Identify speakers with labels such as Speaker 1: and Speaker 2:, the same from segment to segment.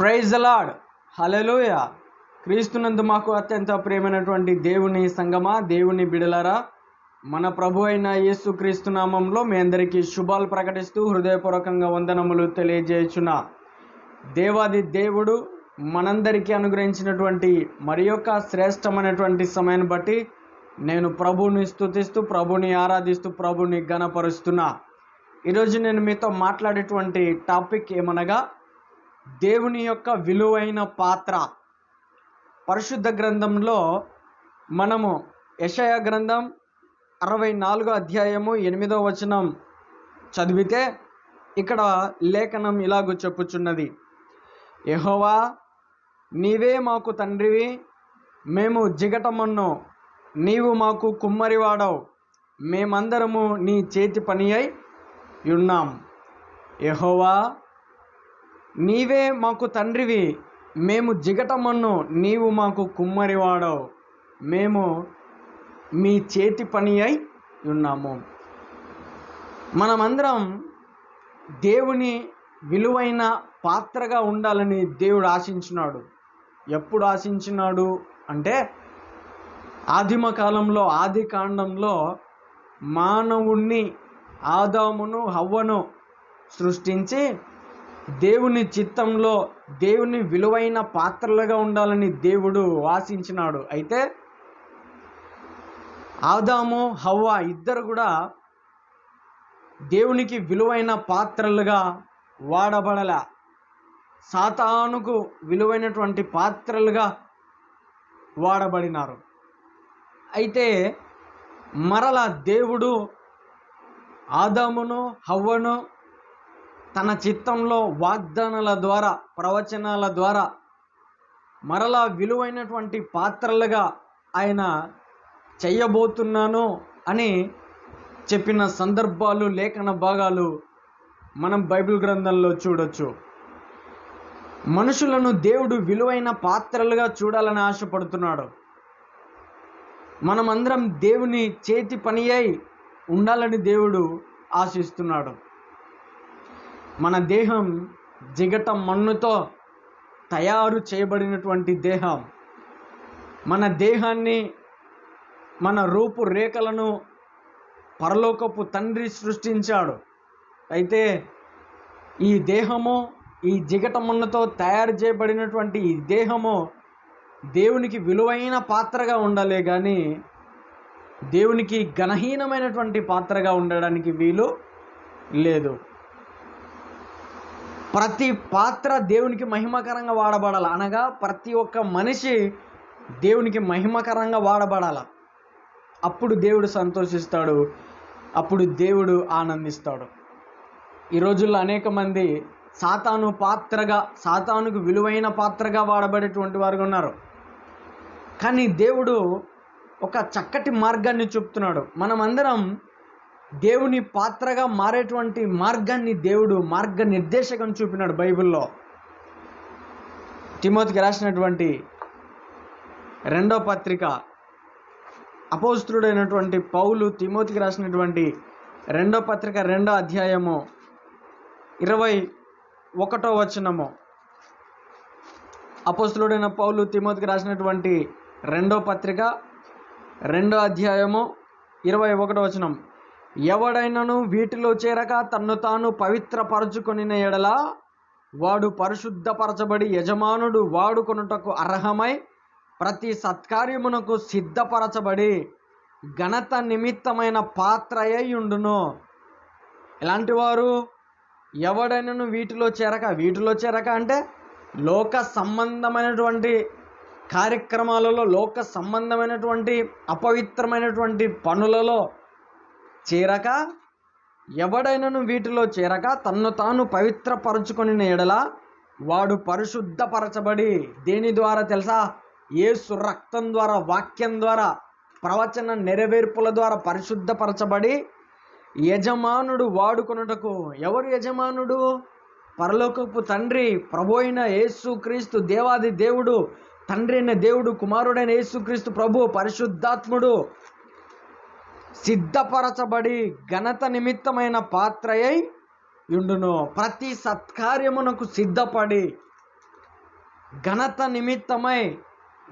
Speaker 1: Praise అలాడ్ హలలోయ క్రీస్తునందు మాకు అత్యంత ప్రియమైనటువంటి దేవుని సంగమా దేవుని బిడలరా మన ప్రభు అయిన యేసు క్రీస్తు నామంలో మీ అందరికీ శుభాలు ప్రకటిస్తూ హృదయపూర్వకంగా వందనములు తెలియజేయుచున్న. దేవాది దేవుడు మనందరికీ అనుగ్రహించినటువంటి మరి యొక్క శ్రేష్టమైనటువంటి సమయాన్ని బట్టి నేను ప్రభుని స్థుతిస్తూ ప్రభుని ఆరాధిస్తూ ప్రభుని గణపరుస్తున్నా ఈరోజు నేను మీతో మాట్లాడేటువంటి టాపిక్ ఏమనగా దేవుని యొక్క విలువైన పాత్ర. పరిశుద్ధ గ్రంథంలో మనము యషయ గ్రంథం అరవై నాలుగో అధ్యాయము ఎనిమిదో వచనం చదివితే ఇక్కడ లేఖనం ఇలాగూ చెప్పుచున్నది. యహోవా నీవే మాకు తండ్రివి మేము జిగటమన్ను నీవు మాకు కుమ్మరివాడవు మేమందరము నీ చేతి పని అయి ఉన్నాం. యహోవా నీవే మాకు తండ్రివి. మేము జిగటమన్ను నీవు మాకు కుమ్మరివాడవు. మేము మీ చేతి పని అయి ఉన్నాము. మనమందరం దేవుని విలువైన పాత్రగా ఉండాలని దేవుడు ఆశించినాడు. ఎప్పుడు ఆశించినాడు అంటే ఆదిమ కాలంలో ఆది కాండంలో మానవుణ్ణి ఆదామును హవ్వను సృష్టించి దేవుని చిత్తంలో దేవుని విలువైన పాత్రలుగా ఉండాలని దేవుడు ఆశించినాడు. అయితే ఆదాము హవ్వ ఇద్దరు కూడా దేవునికి విలువైన పాత్రలుగా వాడబడల. సాతానుకు విలువైనటువంటి పాత్రలుగా వాడబడినారు. అయితే మరల దేవుడు ఆదామును హవ్వను తన చిత్తంలో వాగ్దానాల ద్వారా ప్రవచనాల ద్వారా మరలా విలువైనటువంటి పాత్రలుగా ఆయన చెయ్యబోతున్నాను అని చెప్పిన సందర్భాలు లేఖన భాగాలు మనం బైబిల్ గ్రంథంలో చూడొచ్చు. మనుషులను దేవుడు విలువైన పాత్రలుగా చూడాలని ఆశపడుతున్నాడు. మనమందరం దేవుని చేతి పని అయి ఉండాలని దేవుడు ఆశిస్తున్నాడు. మన దేహం జిగట మన్నుతో తయారు చేయబడినటువంటి దేహం. మన దేహాన్ని మన రూపురేఖలను పరలోకపు తండ్రి సృష్టించాడు. అయితే ఈ దేహము ఈ జిగట మన్నుతో తయారు చేయబడినటువంటి ఈ దేహము దేవునికి విలువైన పాత్రగా ఉండాలే కానీ దేవునికి ఘనహీనమైనటువంటి పాత్రగా ఉండడానికి వీలు లేదు. ప్రతి పాత్ర దేవునికి మహిమకరంగా వాడబడాలి. అనగా ప్రతి ఒక్క మనిషి దేవునికి మహిమకరంగా వాడబడాల. అప్పుడు దేవుడు సంతోషిస్తాడు అప్పుడు దేవుడు ఆనందిస్తాడు. ఈ రోజుల్లో అనేక మంది సాతాను పాత్రగా సాతానుకు విలువైన పాత్రగా వాడబడేటువంటి వారు ఉన్నారు. కానీ దేవుడు ఒక చక్కటి మార్గాన్ని చూపుతున్నాడు. మనమందరం దేవుని పాత్రగా మారేటువంటి మార్గాన్ని దేవుడు మార్గ నిర్దేశకం చూపినాడు బైబిల్లో. తిమోతికి రాసినటువంటి రెండో పత్రిక అపోస్తుడైనటువంటి పౌలు తిమోతికి రాసినటువంటి రెండో పత్రిక రెండో అధ్యాయము ఇరవై ఒకటో వచనము. అపోస్తుడైన పౌలు తిమోతికి రాసినటువంటి రెండో పత్రిక రెండో అధ్యాయము ఇరవై ఒకటో వచనం. ఎవడైనను వీటిలో చేరక తన్ను తాను పవిత్రపరచుకొనిన ఎడల వాడు పరిశుద్ధపరచబడి యజమానుడు వాడుకొనుటకు అర్హమై ప్రతి సత్కార్యమునకు సిద్ధపరచబడి ఘనత నిమిత్తమైన పాత్రయ్యుండును ఉండును. వారు? ఎవడైనను వీటిలో చేరక వీటిలో చేరక అంటే లోక సంబంధమైనటువంటి కార్యక్రమాలలో లోక సంబంధమైనటువంటి అపవిత్రమైనటువంటి పనులలో చేరక ఎవడైనను వీటిలో చేరక తన్ను తాను పవిత్రపరచుకొని ఎడల వాడు పరిశుద్ధపరచబడి దేని ద్వారా తెలుసా? ఏసు రక్తం ద్వారా వాక్యం ద్వారా ప్రవచన నెరవేర్పుల ద్వారా పరిశుద్ధపరచబడి యజమానుడు వాడుకొనుటకు. ఎవరు యజమానుడు? పరలోకపు తండ్రి ప్రభు అయిన యేసు క్రీస్తు దేవాది దేవుడు తండ్రి అయిన దేవుడు కుమారుడైన యేసుక్రీస్తు ప్రభు పరిశుద్ధాత్ముడు. సిద్ధపరచబడి ఘనత నిమిత్తమైన పాత్రయై యుండును ప్రతి సత్కార్యమునకు సిద్ధపడి ఘనత నిమిత్తమై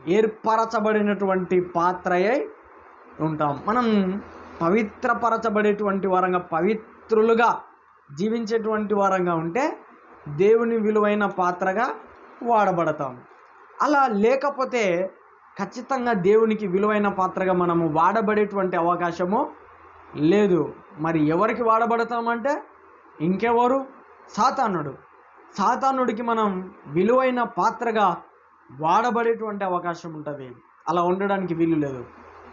Speaker 1: ఏర్పరచబడినటువంటి పాత్రయై ఉంటాం. మనం పవిత్రపరచబడేటువంటి వారంగా పవిత్రులుగా జీవించేటువంటి వారంగా ఉంటే దేవుని విలువైన పాత్రగా వాడబడతాం. అలా లేకపోతే ఖచ్చితంగా దేవునికి విలువైన పాత్రగా మనము వాడబడేటువంటి అవకాశము లేదు. మరి ఎవరికి వాడబడతామంటే? ఇంకెవరు? సాతానుడు. సాతానుడికి మనం విలువైన పాత్రగా వాడబడేటువంటి అవకాశం ఉంటుంది. అలా ఉండడానికి వీలు లేదు.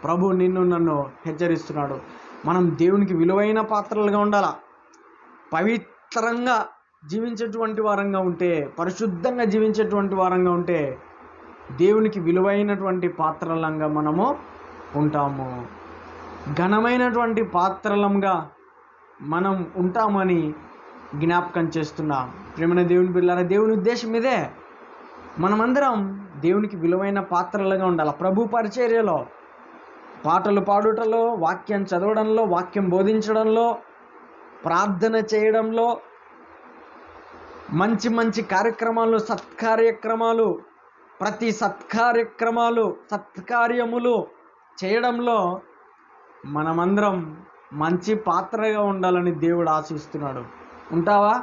Speaker 1: ప్రభు నిన్ను నన్ను హెచ్చరిస్తున్నాడు. మనం దేవునికి విలువైన పాత్రలుగా ఉండాలా? పవిత్రంగా జీవించేటువంటి వారంగా ఉంటే పరిశుద్ధంగా జీవించేటువంటి వారంగా ఉంటే దేవునికి విలువైనటువంటి పాత్రలంగా మనము ఉంటాము. ఘనమైనటువంటి పాత్రలంగా మనం ఉంటామని జ్ఞాపకం చేస్తున్నా ప్రేమైన దేవుని పిల్లల దేవుని ఉద్దేశం ఇదే. మనమందరం దేవునికి విలువైన పాత్రలుగా ఉండాలి? ప్రభు పరిచర్యలో పాటలు పాడుటలో వాక్యం చదవడంలో వాక్యం బోధించడంలో ప్రార్థన చేయడంలో మంచి మంచి కార్యక్రమాలు సత్కార్యక్రమాలు ప్రతి సత్కార్యక్రమాలు సత్కార్యములు చేయడంలో మనమందరం మంచి పాత్రగా ఉండాలని దేవుడు ఆశిస్తున్నాడు. ఉంటావా?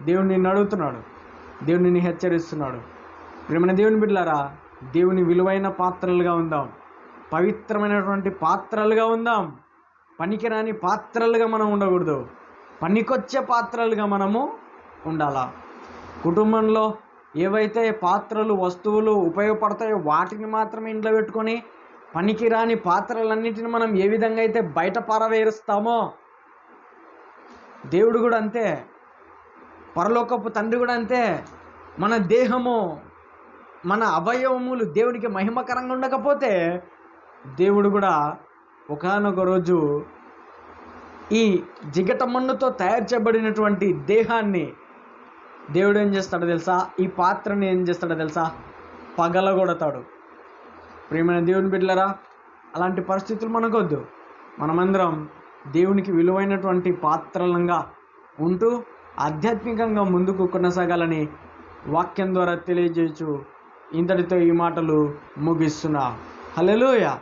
Speaker 1: దేవుడు నిన్ను అడుగుతున్నాడు. దేవుడు నిన్ను హెచ్చరిస్తున్నాడు. ప్రేమైన దేవుని బిడ్డలారా దేవుని విలువైన పాత్రలుగా ఉందాం. పవిత్రమైనటువంటి పాత్రలుగా ఉందాం. పనికిరాని పాత్రలుగా మనం ఉండకూడదు. పనికొచ్చే పాత్రలుగా మనము ఉండాలా? కుటుంబంలో ఏవైతే పాత్రలు వస్తువులు ఉపయోగపడతాయో వాటిని మాత్రమే ఇంట్లో పెట్టుకొని పనికిరాని పాత్రలన్నిటిని మనం ఏ విధంగా అయితే బయట పారవేరుస్తామో దేవుడు కూడా అంతే. పరలోకపు తండ్రి కూడా అంతే. మన దేహము మన అవయవములు దేవునికి మహిమకరంగా ఉండకపోతే దేవుడు కూడా ఒకానొక రోజు ఈ జిగట మన్నుతో తయారు చేయబడినటువంటి దేహాన్ని దేవుడు ఏం చేస్తాడో తెలుసా? ఈ పాత్రని ఏం చేస్తాడో తెలుసా? పగలగొడతాడు. ప్రియమైన దేవుని బిడ్డలరా అలాంటి పరిస్థితులు మనకొద్దు. మనమందరం దేవునికి విలువైనటువంటి పాత్రలంగా ఉంటూ ఆధ్యాత్మికంగా ముందుకు కొనసాగాలని వాక్యం ద్వారా తెలియజేయచ్చు. ఇంతటితో ఈ మాటలు ముగిస్తున్నా. హల్లెలూయా!